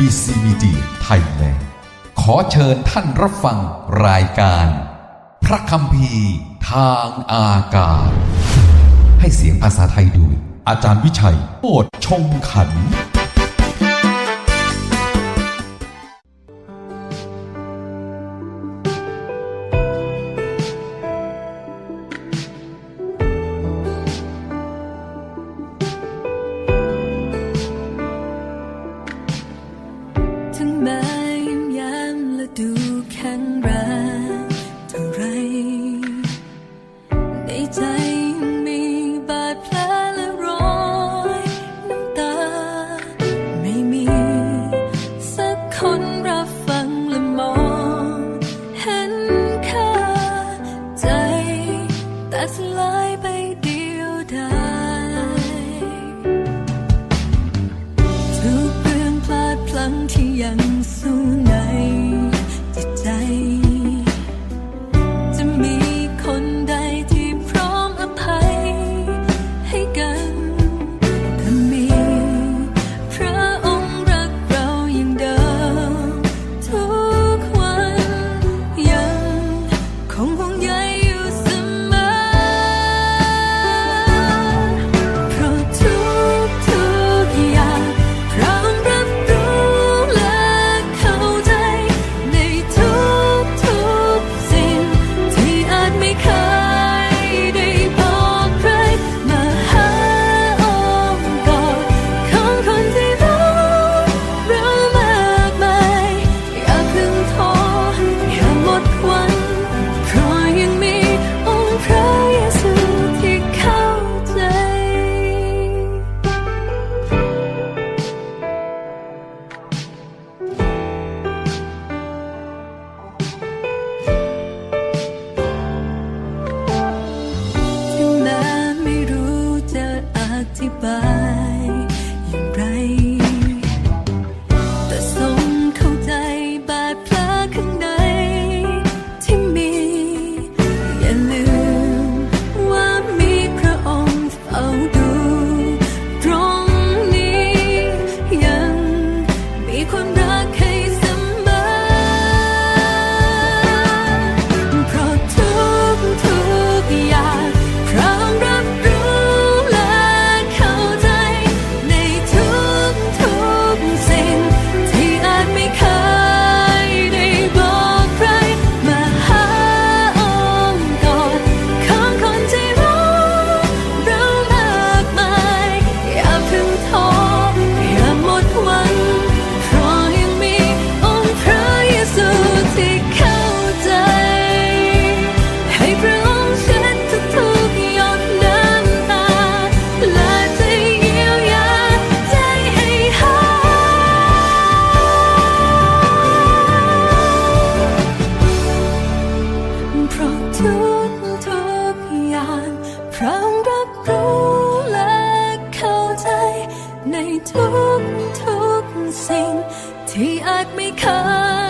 BBC Media ไทยแลนด์ขอเชิญท่านรับฟังรายการ พระคำพีทางอากาศ ให้เสียงภาษาไทยโดยอาจารย์วิชัยโอดชงขัน ในทุกทุกสิ่งที่อาจไม่เคย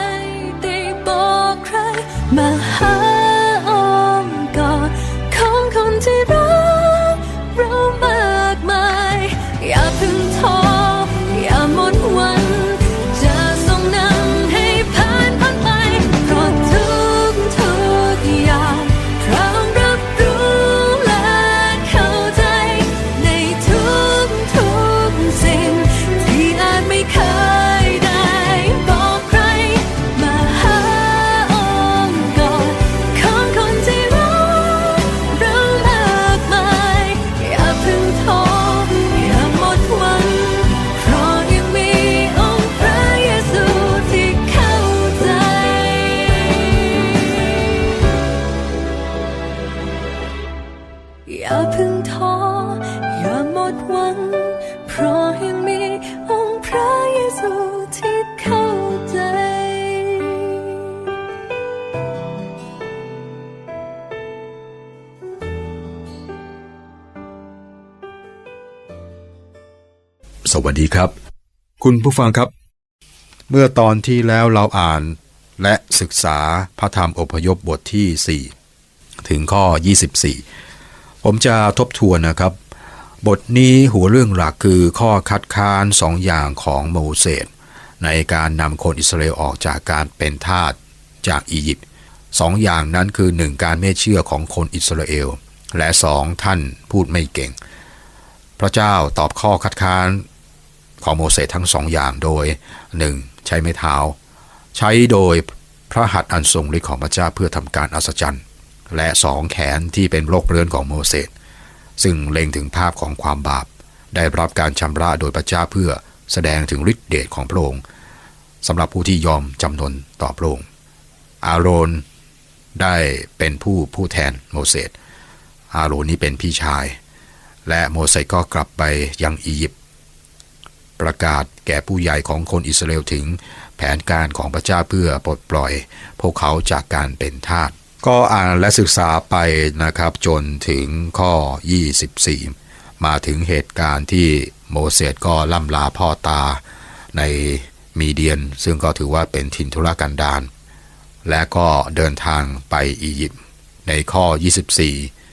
วัสดีครับ คุณผู้ฟังครับ เมื่อตอนที่แล้วเราอ่านและศึกษาพระธรรมอพยพบทที่ 4 ถึงข้อ 24 ผมจะทบทวนนะครับ บทนี้หัวเรื่องหลักคือข้อคัดค้านสองอย่างของโมเสสในการนำคนอิสราเอลออกจากการเป็นทาสจากอียิปต์สองอย่างนั้นคือ 1. การไม่เชื่อของคนอิสราเอล และ 2. ท่านพูดไม่เก่ง พระเจ้าตอบข้อคัดค้าน ของโมเสสทั้งสองอย่างโดย 1. ใช้ไม้เท้า ใช้โดยพระหัตถ์อันทรงฤทธิ์ของพระเจ้าเพื่อทำการอัศจรรย์และสองแขนที่เป็นโรคเรื้อนของโมเสสซึ่งเล็งถึงภาพของความบาป ได้รับการชำระโดยพระเจ้าเพื่อแสดงถึงฤทธิเดชของพระองค์สำหรับผู้ที่ยอมจำนนต่อพระองค์อาโรนได้เป็นผู้ผู้แทนโมเสสอาโรนนี้เป็นพี่ชาย และโมเสสก็กลับไปยังอียิปต์ ประกาศแก่ผู้ใหญ่ของคนอิสราเอลถึงแผนการของพระเจ้าเพื่อปลดปล่อย พวกเขาจากการเป็นทาสก็อ่านและศึกษาไปนะครับจนถึงข้อ 24 มาถึงเหตุการณ์ที่โมเสสก็ล่ำลาพ่อตาในมีเดียน ซึ่งก็ถือว่าเป็นถิ่นทุรกันดารและก็เดินทางไปอียิปต์ในข้อ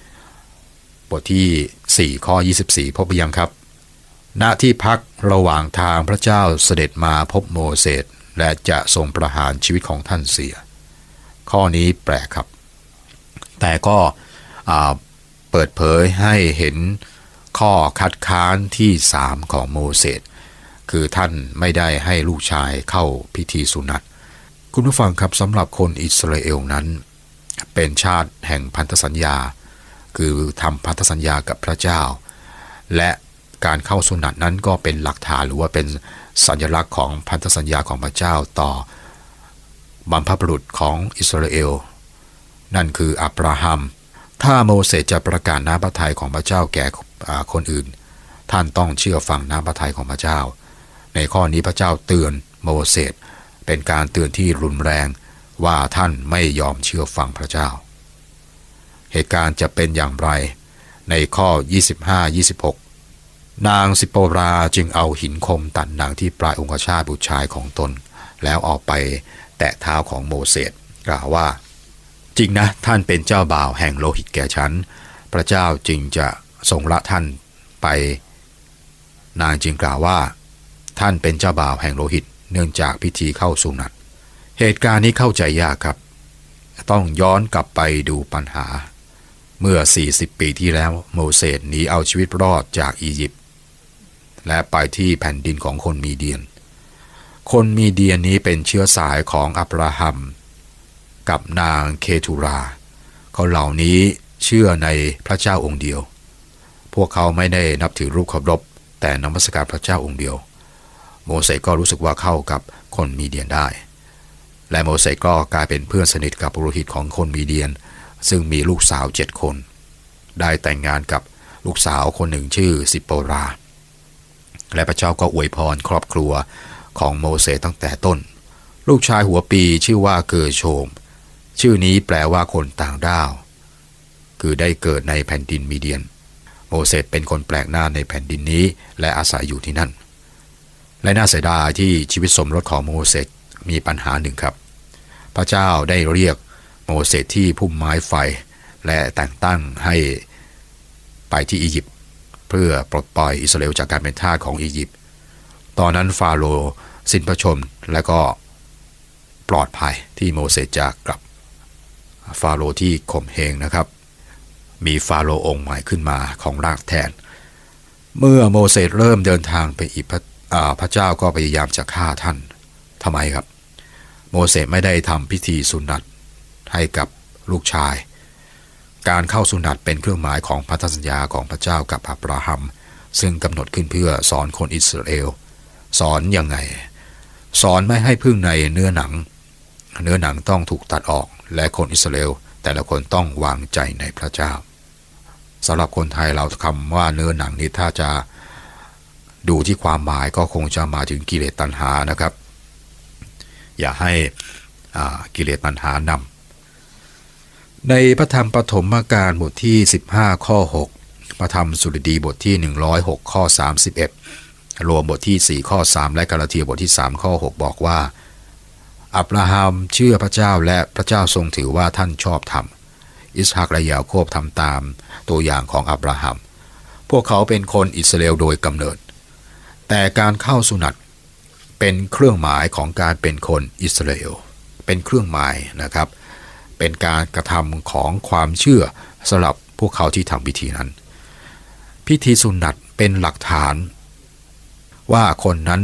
24 บทที่ 4 ข้อ 24 พบหรือยังครับ ณที่พักระหว่างทางพระเจ้าเสด็จมาพบโมเสสและจะทรงประหารชีวิตของท่านเสีย ข้อนี้แปลกครับ แต่ก็เปิดเผยให้เห็นข้อคัดค้านที่3ของโมเสสคือท่านไม่ได้ให้ลูกชายเข้าพิธีสุนัตคุณผู้ฟังครับสำหรับคนอิสราเอลนั้น เป็นชาติแห่งพันธสัญญา คือทำพันธสัญญากับพระเจ้า และ การเข้าสุนัตนั้นก็เป็นหลักฐานหรือว่าเป็นสัญลักษณ์ของพันธสัญญาของพระเจ้าต่อบรรพบุรุษของอิสราเอล นั่นคืออับราฮัม ถ้าโมเสสจะประกาศน้ำพระทัยของพระเจ้าแก่คนอื่น ท่านต้องเชื่อฟังน้ำพระทัยของพระเจ้า ในข้อนี้พระเจ้าเตือนโมเสสเป็นการเตือนที่รุนแรงว่าท่านไม่ยอมเชื่อฟังพระเจ้า เหตุการณ์จะเป็นอย่างไรในข้อ 25-26 นางสิโปราจึงเอาหินคมตัดนังที่ปลายองคชาตบุตรชายของตน แล้วออกไปแตะเท้าของโมเสสกล่าวว่า จริงนะท่านเป็นเจ้าบ่าวแห่งโลหิตแก่ฉัน พระเจ้าจึงจะทรงละท่านไป นางจึงกล่าวว่า ท่านเป็นเจ้าบ่าวแห่งโลหิต เนื่องจากพิธีเข้าสุนัตเหตุการณ์นี้เข้าใจยากครับ ต้องย้อนกลับไปดูปัญหา เมื่อ 40 ปีที่แล้วโมเสสหนีเอาชีวิตรอดจากอียิปต์ และไปที่แผ่นดินของคนมีเดียน คนมีเดียนนี้เป็นเชื้อสายของอับราฮัม กับนางเคทูราเขาเหล่านี้เชื่อในพระเจ้าองค์เดียว พวกเขาไม่ได้นับถือรูปเคารพแต่นมัสการพระเจ้าองค์เดียว โมเสสก็รู้สึกว่าเข้ากับคนมีเดียนได้ และโมเสสก็กลายเป็นเพื่อนสนิทกับปุโรหิตของคนมีเดียน ซึ่งมีลูกสาวเจ็ดคน ได้แต่งงานกับลูกสาวคนหนึ่งชื่อสิปโปรา และพระเจ้าก็อวยพรครอบครัวของโมเสสตั้งแต่ต้น ลูกชายหัวปีชื่อว่าเกอร์โชม ชื่อนี้แปลว่าคนต่างด้าว คือได้เกิดในแผ่นดินมีเดียน โมเสสเป็นคนแปลกหน้าในแผ่นดินนี้ และอาศัยอยู่ที่นั่น และน่าเสียดายที่ชีวิตสมรสของโมเสสมีปัญหาหนึ่งครับ พระเจ้าได้เรียกโมเสสที่พุ่มไม้ไฟ และแต่งตั้งให้ไปที่อียิปต์ เพื่อปลดปล่อยอิสราเอลจากการเป็นทาสของอียิปต์ตอนนั้นฟาโรห์สิ้นพระชนม์และก็ปลอดภัยที่โมเสสจะกลับ ฟาโรห์ที่ข่มเหงนะครับ มีฟาโรห์องค์ใหม่ขึ้นมาของรากแทน เมื่อโมเสสเริ่มเดินทางไปอีกพระพระเจ้าก็พยายามจะฆ่าท่านทำไมครับ โมเสสไม่ได้ทำพิธีสุนัตให้กับลูกชาย การเข้าสุนัตเป็นเครื่องหมายของพันธสัญญาของพระเจ้ากับอับราฮัม ซึ่งกำหนดขึ้นเพื่อสอนคนอิสราเอล สอนยังไง สอนไม่ให้พึ่งในเนื้อหนัง เนื้อหนังต้องถูกตัดออกและคนอิสราเอลแต่ละคนต้องวางใจในพระเจ้าสำหรับคนไทยเราคำว่าเนื้อหนังนี้ถ้าจะดูที่ความหมายก็คงจะมาถึงกิเลสตัณหานะครับ อย่าให้กิเลสตัณหานำ ในพระธรรมปฐมกาลบทที่ 15 ข้อ 6 พระธรรมสุรดีบทที่ 106 ข้อ 31 รวมบทที่ 4 ข้อ 3 และกาลาเทียบทที่ 3 ข้อ 6 บอกว่า อับราฮัมเชื่อพระเจ้าและพระเจ้าทรงถือว่าท่านชอบธรรม อิสฮักและยาโคบทำตามตัวอย่างของอับราฮัม พวกเขาเป็นคนอิสราเอลโดยกำเนิด แต่การเข้าสุนัตเป็นเครื่องหมายของการเป็นคนอิสราเอล เป็นเครื่องหมายนะครับเเป็นการกระทำของความเชื่อสำหรับพวกเขาที่ทำพิธีนั้น พิธีสุนัตเป็นหลักฐาน ว่าคนนั้น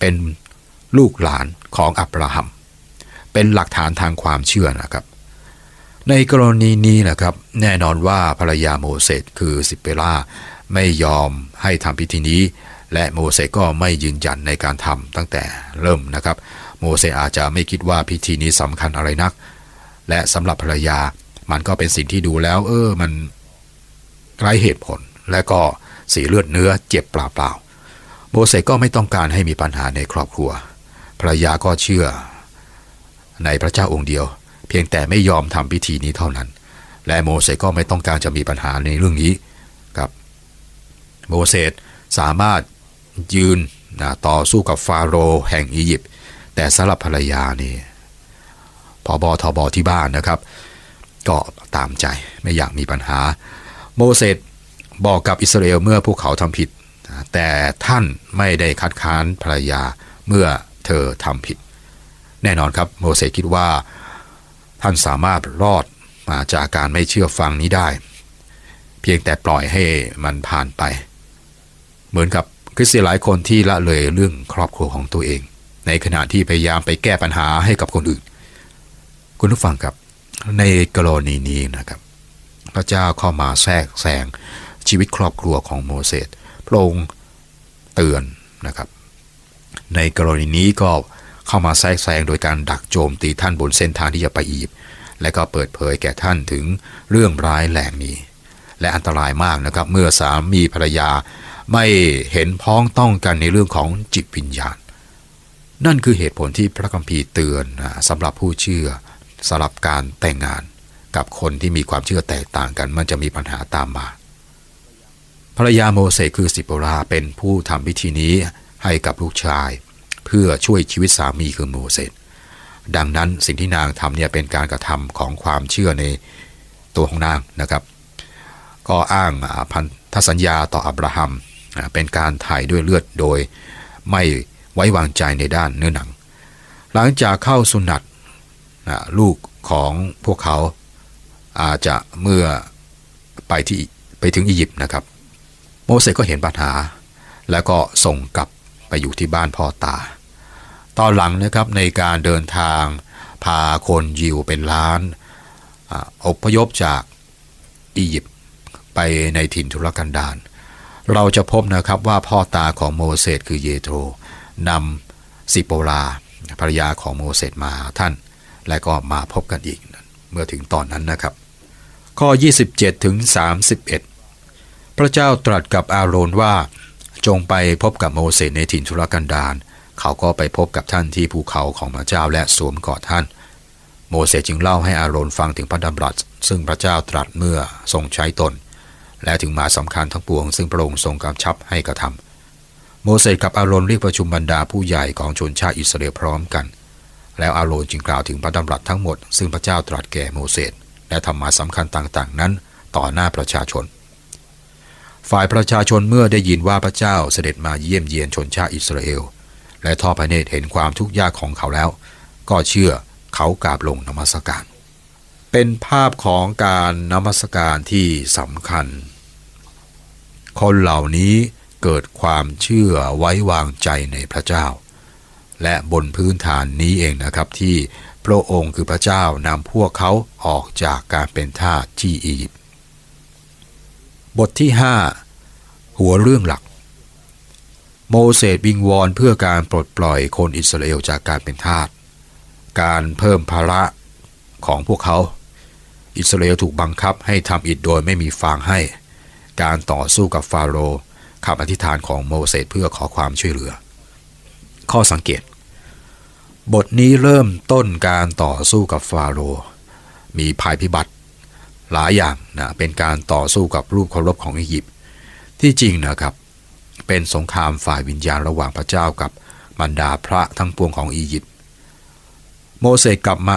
เป็นลูกหลานของอับราฮัม เป็นหลักฐานทางความเชื่อนะครับ ในกรณีนี้นะครับ แน่นอนว่าภรรยาโมเสสคือสิเปล่าไม่ยอมให้ทำพิธีนี้ และโมเสสก็ไม่ยืนยันในการทำตั้งแต่เริ่มนะครับ โมเสสอาจจะไม่คิดว่าพิธีนี้สำคัญอะไรนัก และสำหรับภรรยา มันก็เป็นสิ่งที่ดูแล้ว เออ มันไร้เหตุผล และก็สีเลือดเนื้อเจ็บเปล่าๆโมเสสก็ไม่ต้องการให้มีปัญหาในครอบครัว ภรรยาก็เชื่อ ในพระเจ้าองค์เดียว เพียงแต่ไม่ยอมทำพิธีนี้เท่านั้น และโมเสสก็ไม่ต้องการจะมีปัญหาในเรื่องนี้ครับโมเสสสามารถยืนนะต่อสู้กับฟาโรห์แห่งอียิปต์แต่สำหรับภรรยานี่ พอบอทอบอที่บ้านนะครับ ก็ตามใจไม่อยากมีปัญหา โมเสสบอกกับอิสราเอลเมื่อพวกเขาทำผิด แต่ท่านไม่ได้คัดค้านภรรยาเมื่อเธอทำผิด แน่นอนครับโมเสสคิดว่า ท่านสามารถรอดมาจากการไม่เชื่อฟังนี้ได้ เพียงแต่ปล่อยให้มันผ่านไป เหมือนกับคริสเตียนหลายคนที่ละเลยเรื่องครอบครัวของตัวเอง ในขณะที่พยายามไปแก้ปัญหาให้กับคนอื่น คุณผู้ฟังครับ ในกรณีนี้นะครับ พระเจ้าเข้ามาแทรกแซงชีวิตครอบครัวของโมเสสพระองค์เตือนนะครับ ในกรณีนี้ก็เข้ามาแทรกแซงโดยการดักโจมตีท่านบนเส้นทางที่จะไปอียิปต์และก็เปิดเผยแก่ท่านถึงเรื่องร้ายแรงนี้ และอันตรายมากนะครับ เมื่อสามีภรรยาไม่เห็นพ้องต้องกันในเรื่องของจิตวิญญาณ นั่นคือเหตุผลที่พระคัมภีร์เตือนสำหรับผู้เชื่อ สำหรับการแต่งงานกับคนที่มีความเชื่อแตกต่างกัน มันจะมีปัญหาตามมา ภรรยาโมเสสคือสิโปราเป็นผู้ทำพิธีนี้ให้กับลูกชาย เพื่อช่วยชีวิตสามีคือโมเสสดังนั้นสิ่งที่นางทำเนี่ยเป็นการกระทำของความเชื่อในตัวของนางนะครับ ก็อ้างพันธสัญญาต่ออับราฮัมเป็นการถ่ายด้วยเลือดโดยไม่ไว้วางใจในด้านเนื้อหนัง หลังจากเข้าสุนัต ลูกของพวกเขาอาจจะเมื่อไปที่ไปถึงอียิปต์นะครับ โมเสสก็เห็นปัญหา แล้วก็ส่งกลับไปอยู่ที่บ้านพ่อตา ตอนหลังนะครับในการเดินทางพาคนยิวเป็นล้านอพยพจากอียิปต์ไปในถิ่นทุรกันดารเราจะพบนะครับว่าพ่อตาของโมเสสคือเยโทรนำสิโปราภรรยาของโมเสสมาท่าน และก็มาพบกันอีกเมื่อถึงตอนนั้นนะครับ ข้อ 27ถึง31 พระเจ้าตรัสกับอาโรนว่า จงไปพบกับโมเสสในถิ่นทุรกันดารเขาก็ไปพบกับท่านที่ภูเขาของพระเจ้าและสวมกอดท่าน โมเสสจึงเล่าให้อาโรนฟังถึงพระดำรัส ซึ่งพระเจ้าตรัสเมื่อทรงใช้ตน และถึงมาสำคัญทั้งปวง ซึ่งพระองค์ทรงกำชับให้กระทำโมเสสกับอาโรนเรียกประชุมบรรดาผู้ใหญ่ของชนชาติอิสราเอลพร้อมกัน แล้วอาโรนจึงกล่าวถึงพระดำรัสทั้งหมด ซึ่งพระเจ้าตรัสแก่โมเสสและธรรมะสำคัญต่างๆ นั้น ต่อหน้าประชาชน ฝ่ายประชาชนเมื่อได้ยินว่าพระเจ้าเสด็จมาเยี่ยมเยียนชนชาติอิสราเอล และทอดพระเนตรเห็นความทุกข์ยากของเขาแล้ว ก็เชื่อเขากราบลงนมัสการ เป็นภาพของการนมัสการที่สำคัญ คนเหล่านี้เกิดความเชื่อไว้วางใจในพระเจ้า และบนพื้นฐานนี้เองนะครับที่พระองค์คือพระเจ้านำพวกเขาออกจากการเป็นทาสที่อียิปต์บทที่ 5 หัวเรื่องหลัก โมเสสวิงวอนเพื่อการปลดปล่อยคนอิสราเอลจากการเป็นทาสการเพิ่มภาระของพวกเขา อิสราเอลถูกบังคับให้ทำอิฐโดยไม่มีฟางให้ การต่อสู้กับฟาโรห์คำอธิษฐานของโมเสสเพื่อขอความช่วยเหลือ ข้อสังเกต บทนี้เริ่มต้นการต่อสู้กับฟาโรห์มีภัยพิบัติหลายอย่างนะเป็นการต่อสู้กับรูปเคารพของอียิปต์ที่จริงนะครับ เป็นสงครามฝ่ายวิญญาณระหว่างพระเจ้ากับบรรดาพระทั้งปวงของอียิปต์โมเสสกลับมา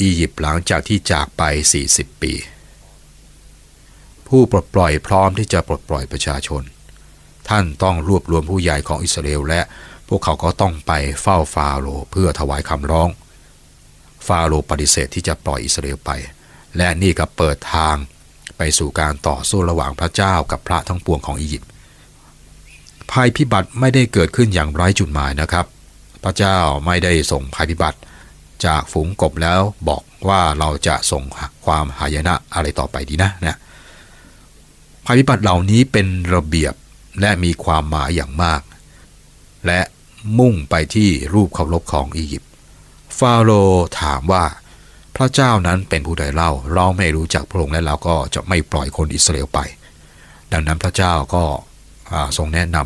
อียิปต์หลังจากที่จากไป 40 ปี ผู้ปลดปล่อยพร้อมที่จะปลดปล่อยประชาชน ท่านต้องรวบรวมผู้ใหญ่ของอิสราเอลและ พวกเขาก็ต้องไปเฝ้าฟาโรห์เพื่อถวายคำร้อง ฟาโรห์ปฏิเสธที่จะปล่อยอิสราเอลไป และนี่ก็เปิดทางไปสู่การต่อสู้ระหว่างพระเจ้ากับพระทั้งปวงของอียิปต์ภัยพิบัติไม่ได้เกิดขึ้นอย่างไร้จุดหมายนะครับ พระเจ้าไม่ได้ส่งภัยพิบัติ จากฝูงกบแล้วบอกว่าเราจะส่งความหายนะอะไรต่อไปดีนะเนี่ยภัยพิบัติเหล่านี้เป็นระเบียบและมีความหมายอย่างมาก และ มุ่งไปที่รูปเคารพของอียิปต์ฟาโรห์ถามว่า พระเจ้านั้นเป็นผู้ใดเล่า เราไม่รู้จักพระองค์และเราก็จะไม่ปล่อยคนอิสราเอลไป ดังนั้นพระเจ้าก็ทรงแนะน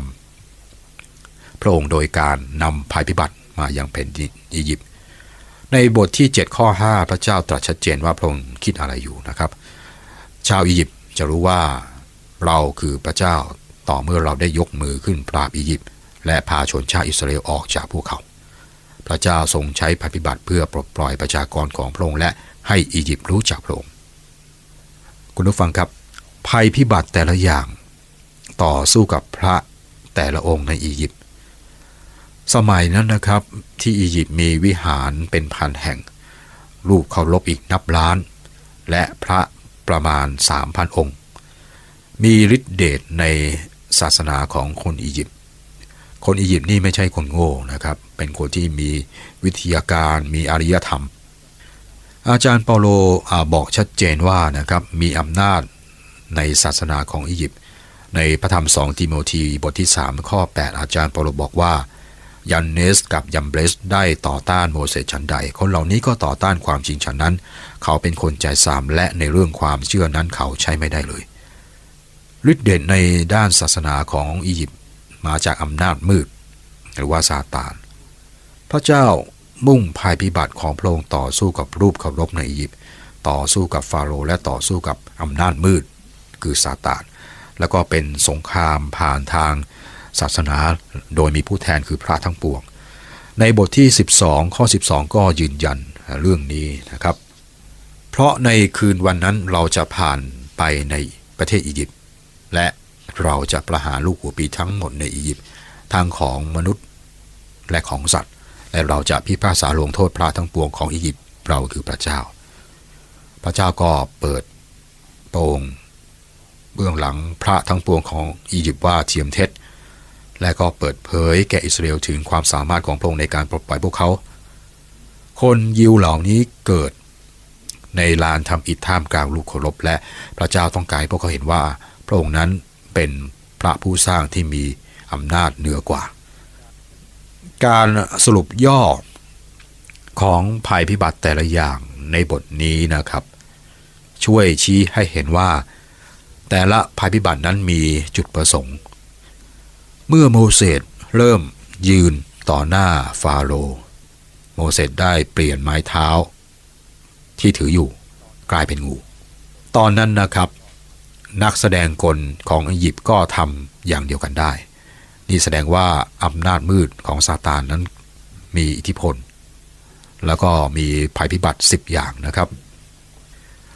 ำพระองค์โดยการนำภัยพิบัติมายังแผ่นดินอียิปต์ในบทที่ 7 ข้อ 5 พระเจ้าตรัสชัดเจนว่าพระองค์คิดอะไรอยู่นะครับ ชาวอียิปต์จะรู้ว่าเราคือพระเจ้าต่อเมื่อเราได้ยกมือขึ้นปราบอียิปต์ และพาชนชาติอิสราเอลออกจากพวกเขา พระเจ้าทรงใช้ภัยพิบัติเพื่อปลดปล่อยประชากรของพระองค์และให้อียิปต์รู้จักพระองค์คุณผู้ฟังครับ ภัยพิบัติแต่ละอย่าง ต่อสู้กับพระแต่ละองค์ในอียิปต์สมัยนั้นนะครับที่อียิปต์มีวิหารเป็นพันแห่ง รูปเคารพอีกนับล้าน และพระประมาณ 3,000 องค์ มีฤทธิเดชในศาสนาของคนอียิปต์ คนอียิปต์นี่ไม่ใช่คนโง่นะครับ เป็นคนที่มีวิทยาการมีอารยธรรม อาจารย์เปาโลอบอกชัดเจนว่านะครับมีอำนาจในศาสนาของอียิปต์ในพระธรรม2ทิโมธีบทที่ 3 ข้อ 8 อาจารย์เปาโลบอกว่ายันเนสกับยัมเบรสได้ต่อต้านโมเสสฉันใด คนเหล่านี้ก็ต่อต้านความจริงฉันนั้น เขาเป็นคนใจสามและในเรื่องความเชื่อนั้นเขาใช้ไม่ได้เลยฤทธิเดชในด้านศาสนาของอียิปต์ มาจากอำนาจมืด หรือว่าซาตาน พระเจ้ามุ่งภัยพิบัติของพระองค์ต่อสู้กับรูปเคารพในอียิปต์ต่อสู้กับฟาโรห์และต่อสู้กับอำนาจมืด คือซาตาน แล้วก็เป็นสงครามผ่านทางศาสนาโดยมีผู้แทนคือพระทั้งปวง ในบทที่ 12 ข้อ 12 ก็ยืนยันเรื่องนี้นะครับ เพราะในคืนวันนั้นเราจะผ่านไปในประเทศอียิปต์และ เราจะประหารลูกหัวปีทั้งหมดในอียิปต์ทั้งของมนุษย์และของสัตว์ และเราจะพิพากษาลงโทษพระทั้งปวงของอียิปต์เราคือพระเจ้า พระเจ้าก็เปิดโปงเบื้องหลังพระทั้งปวงของอียิปต์ว่าเทียมเท็จ และก็เปิดเผยแก่อิสราเอลถึงความสามารถของพระองค์ในการปลดปล่อยพวกเขา คนยิวเหล่านี้เกิดในลานทำอิฐท่ามกลางลูกเคารพและพระเจ้าต้องการให้พวกเขาเห็นว่าพระองค์นั้น เป็นพระผู้สร้างที่มีอำนาจเหนือกว่า การสรุปย่อของภัยพิบัติแต่ละอย่างในบทนี้นะครับ ช่วยชี้ให้เห็นว่า แต่ละภัยพิบัตินั้นมีจุดประสงค์ เมื่อโมเสสเริ่มยืนต่อหน้าฟาโรห์โมเสสได้เปลี่ยนไม้เท้า ที่ถืออยู่กลายเป็นงู ตอนนั้นนะครับ นักแสดงกลของอียิปต์ก็ทำอย่างเดียวกันได้ นี่แสดงว่าอำนาจมืดของซาตานนั้นมีอิทธิพล แล้วก็มีภัยพิบัติ 10 อย่างนะครับ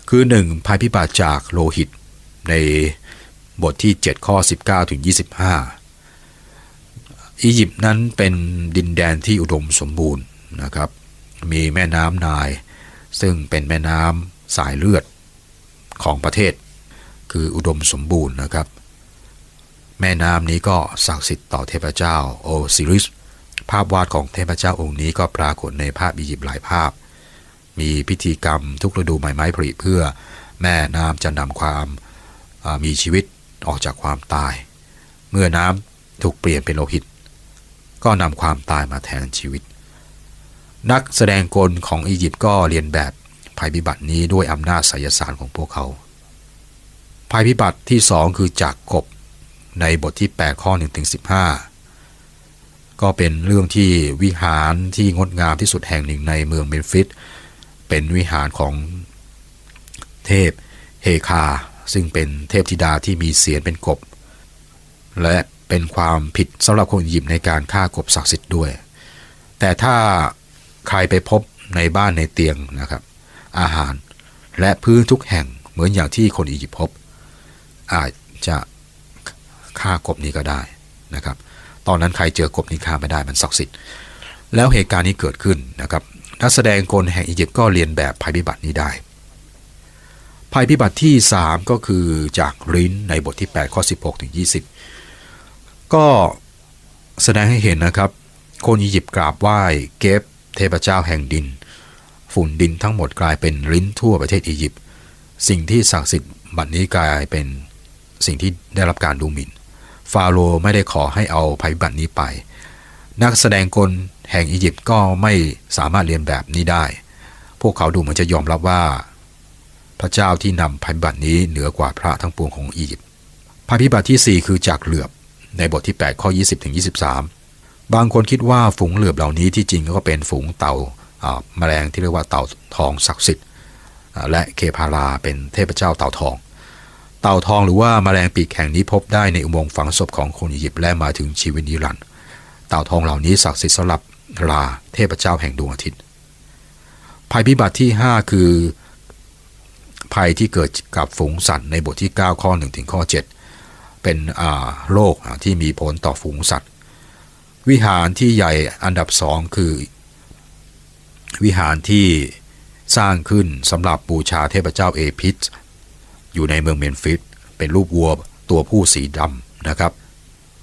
คือ 1. ภัยพิบัติจากโลหิตในบทที่ 7 ข้อ 19ถึง25 อียิปต์นั้นเป็นดินแดนที่อุดมสมบูรณ์นะครับ มีแม่น้ำนาย ซึ่งเป็นแม่น้ำสายเลือดของประเทศ คืออุดมสมบูรณ์นะครับ แม่น้ำนี้ก็ศักดิ์สิทธิ์ต่อเทพเจ้าโอซิริส ภาพวาดของเทพเจ้าองค์นี้ก็ปรากฏในภาพอียิปต์หลายภาพ มีพิธีกรรมทุกฤดูใบไม้ผลิเพื่อแม่น้ำจะนำความมีชีวิตออกจากความตาย เมื่อน้ำถูกเปลี่ยนเป็นโลหิต ก็นำความตายมาแทนชีวิต นักแสดงกลของอียิปต์ก็เรียนแบบภัยพิบัตินี้ด้วยอำนาจไสยศาสตร์ของพวกเขา ภัยพิบัติที่สองคือจากกบในบทที่ 8 ข้อ1ถึง15ก็เป็นเรื่องที่วิหารที่งดงามที่สุดแห่งหนึ่งในเมืองเมมฟิสเป็นวิหารของเทพเฮคา ซึ่งเป็นเทพธิดาที่มีเสียนเป็นกบ และเป็นความผิดสำหรับคนอียิปต์ในการฆ่ากบศักดิ์สิทธิ์ด้วย แต่ถ้าใครไปพบในบ้านในเตียงนะครับ อาหารและพื้นทุกแห่งเหมือนอย่างที่คนอียิปต์พบ อาจจะฆ่ากบนี้ก็ได้นะครับ ตอนนั้นใครเจอกบนี้ฆ่าไม่ได้มันศักดิ์สิทธิ์แล้วเหตุการณ์นี้เกิดขึ้นนะครับนักแสดงคนแห่งอียิปต์ก็เรียนแบบภัยพิบัตินี้ได้ ภัยพิบัติที่ 3 ก็คือจากริ้นในบทที่ 8 ข้อ 16 ถึง 20 ก็แสดงให้เห็นนะครับ คนอียิปต์กราบไหว้เกฟเทพเจ้าแห่งดิน ฝุ่นดินทั้งหมดกลายเป็นริ้นทั่วประเทศอียิปต์สิ่งที่ศักดิ์สิทธิ์บัดนี้กลายเป็น สิ่งที่ได้รับการดูหมิ่น ฟาโรห์ไม่ได้ขอให้เอาภัยพิบัตินี้ไป นักแสดงกลแห่งอียิปต์ก็ไม่สามารถเรียนแบบนี้ได้ พวกเขาดูเหมือนจะยอมรับว่า พระเจ้าที่นำภัยพิบัตินี้เหนือกว่าพระทั้งปวงของอียิปต์ภัยพิบัติที่ 4 คือจากเหลือบในบทที่ 8 ข้อ 20ถึง23 บางคนคิดว่าฝูงเหลือบเหล่านี้ที่จริงก็เป็นฝูงเต่าอ่าแมลงที่เรียกว่าเต่าทองศักดิ์สิทธิ์และเคพาราเป็นเทพเจ้าเต่าทอง เต่าทองหรือว่าแมลงปีกแข็งนี้พบได้ในอุโมงค์ฝังศพของคนอียิปต์และมาถึงชีวิตนิรันดร์เต่าทองเหล่านี้ศักดิ์สิทธิ์สำหรับราเทพเจ้าแห่งดวงอาทิตย์ ภัยพิบัติที่ 5 คือ ภัยที่เกิดกับฝูงสัตว์ในบทที่ 9 ข้อ1ถึงข้อ 7 เป็นอ่าโรคที่มีผลต่อฝูงสัตว์ วิหารที่ใหญ่อันดับสองคือ วิหารที่สร้างขึ้นสำหรับบูชาเทพเจ้าเอพิส อยู่ในเมืองเมนฟิสเป็นรูปวัวตัวผู้สีดำนะครับ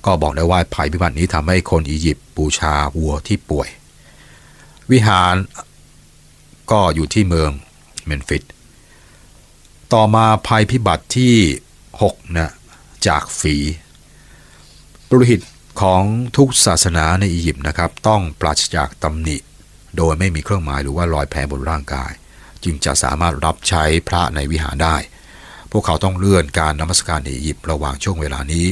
ก็บอกได้ว่าภัยพิบัตินี้ทำให้คนอียิปต์บูชาวัวที่ป่วย วิหารก็อยู่ที่เมืองเมนฟิสต่อมาภัยพิบัติที่6นะจากฝีปรุหิตของทุกศาสนาในอียิปต์นะครับ ต้องปราศจากตำหนิ โดยไม่มีเครื่องหมายหรือว่ารอยแผลบนร่างกาย จึงจะสามารถรับใช้พระในวิหารได้ พวกเขาต้องเลื่อนการนมัสการในอียิปต์ระหว่างช่วงเวลานี้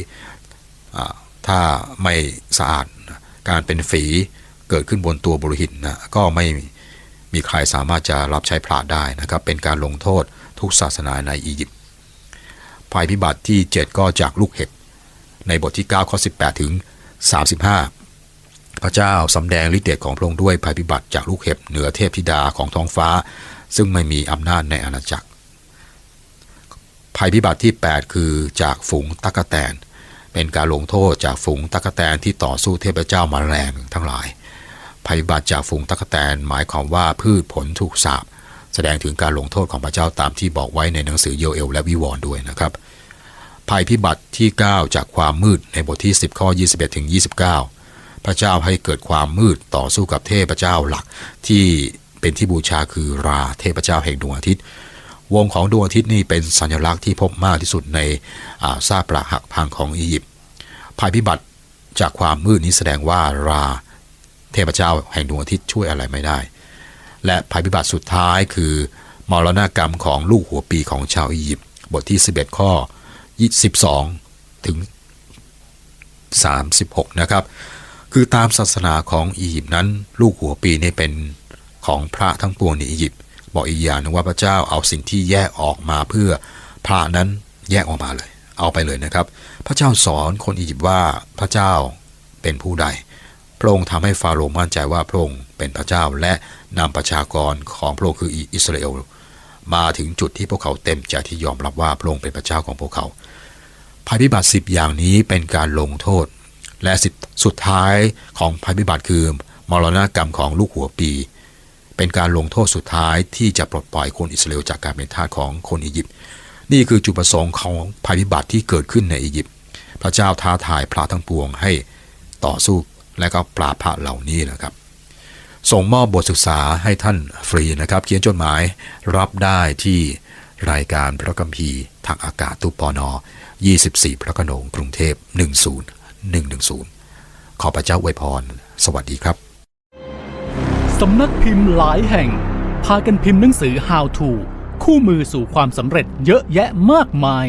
ถ้าไม่สะอาดการเป็นฝีเกิดขึ้นบนตัวบุโรหิตนะก็ไม่มีใครสามารถจะรับใช้พระได้นะครับ เป็นการลงโทษทุกศาสนาในอียิปต์ภัยพิบัติที่ 7 ก็จากลูกเห็บในบทที่ 9 ข้อ 18 ถึง 35 พระเจ้าสำแดงฤทธิ์เดชของพระองค์ด้วยภัยพิบัติจากลูกเห็บเหนือเทพธิดาของท้องฟ้า ซึ่งไม่มีอำนาจในอาณาจักร ภัยพิบัติที่ 8 คือจากฝูงตั๊กแตน เป็นการลงโทษจากฝูงตั๊กแตนที่ต่อสู้เทพเจ้ามาแรงทั้งหลาย ภัยพิบัติจากฝูงตั๊กแตนหมายความว่าพืชผลถูกสาปแสดงถึงการลงโทษของพระเจ้าตามที่บอกไว้ในหนังสือโยเอลและวิวรณ์ด้วยนะครับ ภัยพิบัติที่ 9 จากความมืดในบทที่ 10 ข้อ 21ถึง29 พระเจ้าให้เกิดความมืดต่อสู้กับเทพเจ้าหลักที่เป็นที่บูชาคือราเทพเจ้าแห่งดวงอาทิตย์ วงของดวงอาทิตย์นี่เป็นสัญลักษณ์ที่พบมากที่สุดในซาปรักหักพังของอียิปต์ภัยพิบัติจากความมืดนี้แสดงว่ารา เทพเจ้าแห่งดวงอาทิตย์ช่วยอะไรไม่ได้ และภัยพิบัติสุดท้ายคือมรณกรรมของลูกหัวปีของชาวอียิปต์บทที่ 11 ข้อ 22 ถึง 36 นะครับ คือตามศาสนาของอียิปต์นั้น ลูกหัวปีนี่เป็นของพระทั้งปวงในอียิปต์ บอกอีกอย่างนึงว่าพระเจ้าเอาสิ่งที่แยกออกมาเพื่อพระนั้นแยกออกมาเลย เอาไปเลยนะครับ พระเจ้าสอนคนอียิปต์ว่าพระเจ้าเป็นผู้ใด พระองค์ทำให้ฟาโรห์มั่นใจว่าพระองค์เป็นพระเจ้าและนำประชากรของพระองค์คืออิสราเอลมาถึงจุดที่พวกเขาเต็มใจที่ยอมรับว่าพระองค์เป็นพระเจ้าของพวกเขา ภัยพิบัติสิบอย่างนี้เป็นการลงโทษ และสิทธิสุดท้ายของภัยพิบัติคือมรณกรรมของลูกหัวปี เป็นการลงโทษสุดท้ายที่จะปลดปล่อยคนอิสราเอลจากการเป็นทาสของคนอียิปต์นี่คือจุดประสงค์ของภัยพิบัติที่เกิดขึ้นในอียิปต์พระเจ้าท้าทายพระทั้งปวงให้ต่อสู้และก็ปราบพระเหล่านี้นะครับ ส่งมอบบทศึกษาให้ท่านฟรีนะครับ เขียนจดหมายรับได้ที่รายการพระกัมภีร์ทางอากาศตุปอนอ24 พระโขนงกรุงเทพ 10110 ขอพระเจ้าอวยพร สวัสดีครับ สำนักพิมพ์หลายแห่ง พากันพิมพ์หนังสือ How to คู่มือสู่ความสำเร็จเยอะแยะมากมาย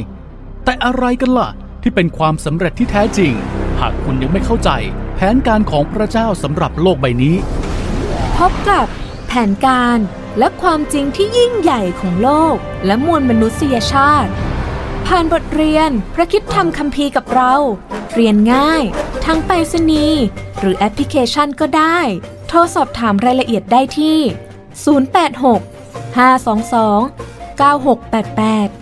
แต่อะไรกันล่ะ ที่เป็นความสำเร็จที่แท้จริง หากคุณยังไม่เข้าใจแผนการของพระเจ้าสำหรับโลกใบนี้ พบกับแผนการและความจริงที่ยิ่งใหญ่ของโลก และมวลมนุษยชาติ ผ่านบทเรียนพระคิดธรรมคัมภีร์กับเรา เรียนง่าย ทั้งไปรษณีย์หรือแอปพลิเคชันก็ได้ โทรสอบถามรายละเอียดได้ที่ 086 522 9688